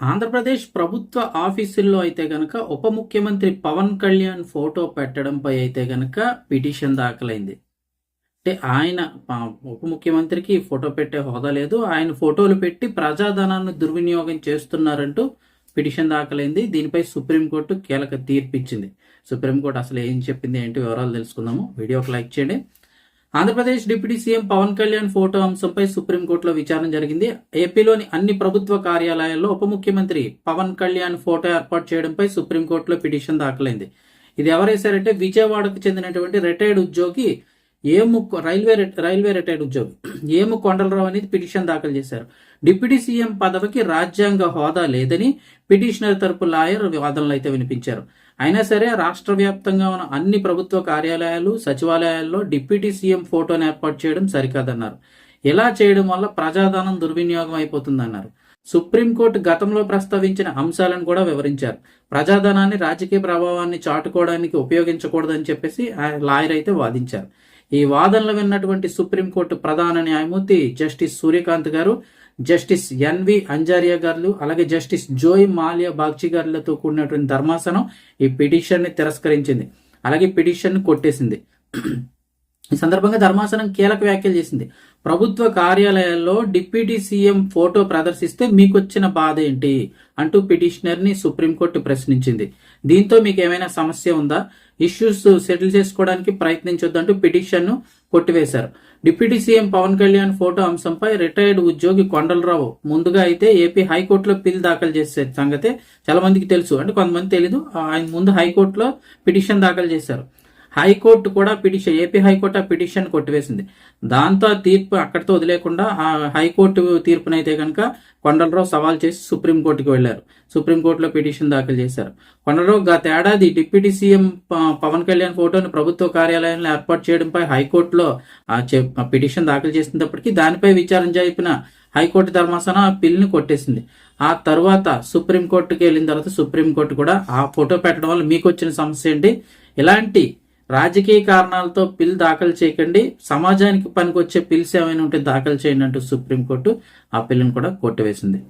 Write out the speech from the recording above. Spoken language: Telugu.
ఆంధ్రప్రదేశ్ ప్రభుత్వ ఆఫీసుల్లో అయితే గనక ఉప ముఖ్యమంత్రి పవన్ కళ్యాణ్ ఫోటో పెట్టడంపై అయితే గనక పిటిషన్ దాఖలైంది. అంటే ఆయన ఉప ముఖ్యమంత్రికి ఫోటో పెట్టే హోదా లేదు. ఆయన ఫోటోలు పెట్టి ప్రజాధనాన్ని దుర్వినియోగం చేస్తున్నారంటూ పిటిషన్ దాఖలైంది. దీనిపై సుప్రీంకోర్టు కీలక తీర్పు ఇచ్చింది సుప్రీంకోర్టు అసలు ఏం చెప్పింది ఏంటి వివరాలు తెలుసుకుందాము. వీడియోకి లైక్ చేయండి. Andhra Pradesh deputy CM Pawan Kalyan photo అంశంపై సుప్రీంకోర్టులో విచారణ జరిగింది. ఏపీలోని అన్ని ప్రభుత్వ కార్యాలయాల్లో ఉప ముఖ్యమంత్రి పవన్ కళ్యాణ్ ఫోటో ఏర్పాటు చేయడంపై సుప్రీంకోర్టులో పిటిషన్ దాఖలైంది. ఇది ఎవరేశారంటే విజయవాడకు చెందినటువంటి రిటైర్డ్ ఉద్యోగి ఏము రైల్వే రైల్వే రిటైర్డ్ ఉద్యోగి ఏము కొండలరావు అనేది పిటిషన్ దాఖలు చేశారు. డిప్యూటీ సీఎం పదవికి రాజ్యాంగ హోదా లేదని పిటిషనర్ తరపు లాయర్ వాదనలు అయితే వినిపించారు. అయినా సరే రాష్ట్ర వ్యాప్తంగా ఉన్న అన్ని ప్రభుత్వ కార్యాలయాలు సచివాలయాల్లో డిప్యూటీ సీఎం ఫోటోను ఏర్పాటు చేయడం సరికాదన్నారు. ఇలా చేయడం వల్ల ప్రజాధనం దుర్వినియోగం అయిపోతుందన్నారు. సుప్రీంకోర్టు గతంలో ప్రస్తావించిన అంశాలను కూడా వివరించారు. ప్రజాధనాన్ని రాజకీయ ప్రభావాన్ని చాటుకోవడానికి ఉపయోగించకూడదని చెప్పేసి ఆయన లాయర్ అయితే వాదించారు. ఈ వాదనలు విన్నటువంటి సుప్రీంకోర్టు ప్రధాన న్యాయమూర్తి జస్టిస్ సూర్యకాంత్ గారు జస్టిస్ ఎన్వి అంజారియా గారు అలాగే జస్టిస్ జోయ్ మాలియా బాగ్చి గారులతో కూడినటువంటి ధర్మాసనం ఈ పిటిషన్ని తిరస్కరించింది. అలాగే పిటిషన్ను కొట్టేసింది. ఈ సందర్భంగా ధర్మాసనం కీలక వ్యాఖ్యలు చేసింది. ప్రభుత్వ కార్యాలయాల్లో డిప్యూటీ సీఎం ఫోటో ప్రదర్శిస్తే మీకు వచ్చిన బాధ ఏంటి? అంటూ పిటిషనర్ని సుప్రీంకోర్టు ప్రశ్నించింది. దీంతో మీకు ఏమైనా సమస్య ఉందా? ఇష్యూస్ సెటిల్ చేసుకోవడానికి ప్రయత్నించొద్దంటూ పిటిషన్ను కొట్టివేశారు. Deputy CM Pawan Kalyan photo అంశంపై రిటైర్డ్ ఉద్యోగి కొండలరావు ముందుగా అయితే ఏపీ హైకోర్టులో పిల్ దాఖలు చేసే సంగతే చాలా మందికి తెలుసు. అంటే కొంతమంది తెలీదు. ఆయన ముందు హైకోర్టులో పిటిషన్ దాఖలు చేశారు. హైకోర్టు కూడా పిటిషన్ ఏపీ హైకోర్టు ఆ పిటిషన్ కొట్టివేసింది. దాంతో ఆ తీర్పు అక్కడితో వదిలేకుండా ఆ హైకోర్టు తీర్పునైతే కనుక కొండలరావు సవాల్ చేసి సుప్రీంకోర్టుకి వెళ్ళారు సుప్రీంకోర్టులో పిటిషన్ దాఖలు చేశారు. కొండలరావు గతేడాది డిప్యూటీ సీఎం పవన్ కళ్యాణ్ ఫోటోను ప్రభుత్వ కార్యాలయంలో ఏర్పాటు చేయడంపై హైకోర్టులో ఆ పిటిషన్ దాఖలు చేసినప్పటికీ దానిపై విచారణ జరిపిన హైకోర్టు ధర్మాసనం ఆ పిల్ని కొట్టేసింది. ఆ తర్వాత సుప్రీంకోర్టుకి వెళ్ళిన తర్వాత సుప్రీంకోర్టు కూడా ఆ ఫోటో పెట్టడం వల్ల మీకు వచ్చిన సమస్య ఏంటి? ఇలాంటి రాజకీయ కారణాలతో పిల్ దాఖలు చేయకండి. సమాజానికి పనికొచ్చే పిల్స్ ఏమైనా ఉంటే దాఖలు చేయండి అంటూ సుప్రీంకోర్టు ఆ పిల్లను కూడా కొట్టివేసింది.